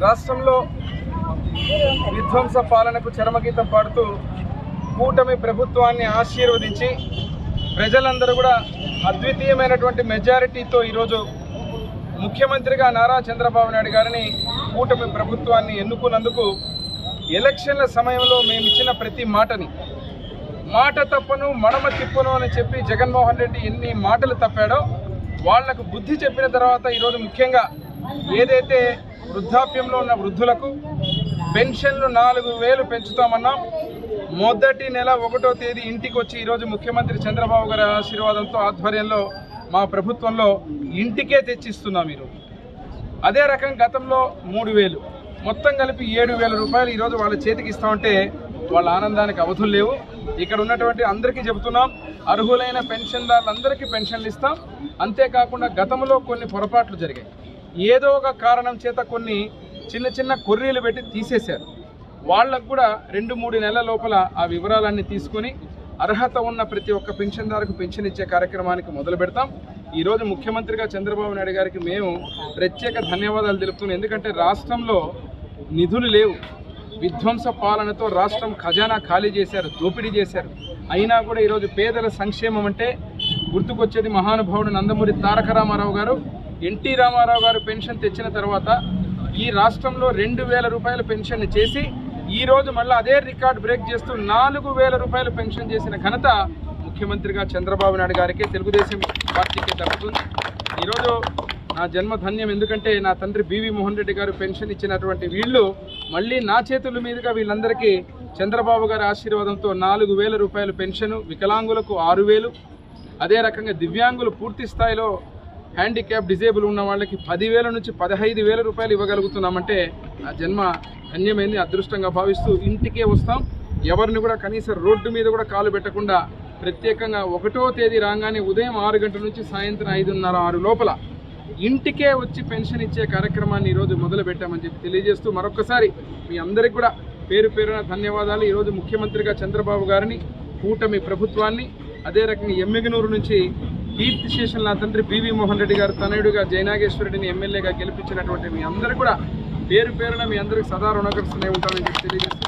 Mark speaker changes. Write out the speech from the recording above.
Speaker 1: రాష్ట్రంలో విధ్వంస పాలనకు చరమగీతం పాడుతూ కూటమి ప్రభుత్వాన్ని ఆశీర్వదించి ప్రజలందరూ కూడా అద్వితీయమైనటువంటి మెజారిటీతో ఈరోజు ముఖ్యమంత్రిగా నారా చంద్రబాబు నాయుడు గారిని కూటమి ప్రభుత్వాన్ని ఎన్నుకున్నందుకు ఎలక్షన్ల సమయంలో మేము ఇచ్చిన ప్రతి మాటని మాట తప్పను మడమ తిప్పను అని చెప్పి జగన్మోహన్ రెడ్డి ఎన్ని మాటలు తప్పాడో వాళ్ళకు బుద్ధి చెప్పిన తర్వాత ఈరోజు ముఖ్యంగా ఏదైతే వృద్ధాప్యంలో ఉన్న వృద్ధులకు పెన్షన్లు నాలుగు వేలు పెంచుతామన్నాం. మొదటి నెల ఒకటో తేదీ ఇంటికి వచ్చి ఈరోజు ముఖ్యమంత్రి చంద్రబాబు గారి ఆశీర్వాదంతో ఆధ్వర్యంలో మా ప్రభుత్వంలో ఇంటికే తెచ్చిస్తున్నాం ఈరోజు. అదే రకం గతంలో మూడు వేలు మొత్తం కలిపి ఏడు వేల రూపాయలు ఈరోజు వాళ్ళ చేతికి ఇస్తామంటే వాళ్ళ ఆనందానికి అవధులు లేవు. ఇక్కడ ఉన్నటువంటి అందరికీ చెబుతున్నాం అర్హులైన పెన్షన్దారులందరికీ పెన్షన్లు ఇస్తాం. అంతేకాకుండా గతంలో కొన్ని పొరపాట్లు జరిగాయి. ఏదో ఒక కారణం చేత కొన్ని చిన్న చిన్న కొర్రీలు పెట్టి తీసేశారు. వాళ్ళకు కూడా రెండు మూడు నెలల లోపల ఆ వివరాలన్నీ తీసుకొని అర్హత ఉన్న ప్రతి ఒక్క పెన్షన్దారుకు పెన్షన్ ఇచ్చే కార్యక్రమానికి మొదలు పెడతాం. ఈరోజు ముఖ్యమంత్రిగా చంద్రబాబు నాయుడు గారికి మేము ప్రత్యేక ధన్యవాదాలు తెలుపుతున్నాం. ఎందుకంటే రాష్ట్రంలో నిధులు లేవు. విధ్వంస పాలనతో రాష్ట్రం ఖజానా ఖాళీ చేశారు దోపిడీ చేశారు. అయినా కూడా ఈరోజు పేదల సంక్షేమం అంటే గుర్తుకొచ్చేది మహానుభావుడు నందమూరి తారక రామారావు గారు. ఎన్టీ రామారావు గారు పెన్షన్ తెచ్చిన తర్వాత ఈ రాష్ట్రంలో రెండు వేల రూపాయల పెన్షన్ చేసి ఈ రోజు మళ్ళీ అదే రికార్డ్ బ్రేక్ చేస్తూ నాలుగు వేల రూపాయల పెన్షన్ చేసిన ఘనత ముఖ్యమంత్రిగా చంద్రబాబు నాయుడు గారికే తెలుగుదేశం పార్టీకి దక్కుతుంది. ఈరోజు నా జన్మ ధన్యం ఎందుకంటే నా తండ్రి బివి మోహన్ రెడ్డి గారు పెన్షన్ ఇచ్చినటువంటి వీళ్ళు మళ్ళీ నా చేతుల మీదుగా వీళ్ళందరికీ చంద్రబాబు గారి ఆశీర్వాదంతో నాలుగు వేల రూపాయల పెన్షన్ వికలాంగులకు ఆరు వేలు అదే రకంగా దివ్యాంగులు పూర్తి స్థాయిలో హ్యాండిక్యాప్ డిజేబుల్ ఉన్న వాళ్ళకి పదివేల నుంచి పదహైదు వేల రూపాయలు ఇవ్వగలుగుతున్నామంటే నా జన్మ ధన్యమైంది అదృష్టంగా భావిస్తూ ఇంటికే వస్తాం. ఎవరిని కూడా కనీసం రోడ్డు మీద కూడా కాలు పెట్టకుండా ప్రత్యేకంగా ఒకటో తేదీ రాగానే ఉదయం ఆరు గంటల నుంచి సాయంత్రం ఐదున్నర ఆరు లోపల ఇంటికే వచ్చి పెన్షన్ ఇచ్చే కార్యక్రమాన్ని ఈరోజు మొదలు పెట్టామని చెప్పి తెలియజేస్తూ మరొకసారి మీ అందరికీ కూడా పేరు పేరున ధన్యవాదాలు. ఈరోజు ముఖ్యమంత్రిగా చంద్రబాబు గారిని కూటమి ప్రభుత్వాన్ని అదే రకంగా ఎమ్మిగనూరు నుంచి కీర్తి శేషన్ నా తండ్రి బీవీ మోహన్ రెడ్డి గారు తనయుడుగా జయనాగేశ్వరరెడ్డిని ఎమ్మెల్యేగా గెలిపించినటువంటి మీ అందరూ కూడా పేరు పేరున మీ అందరికి సదా రుణగ్రస్తునే ఉంటానని చెప్పి తెలియజేస్తూ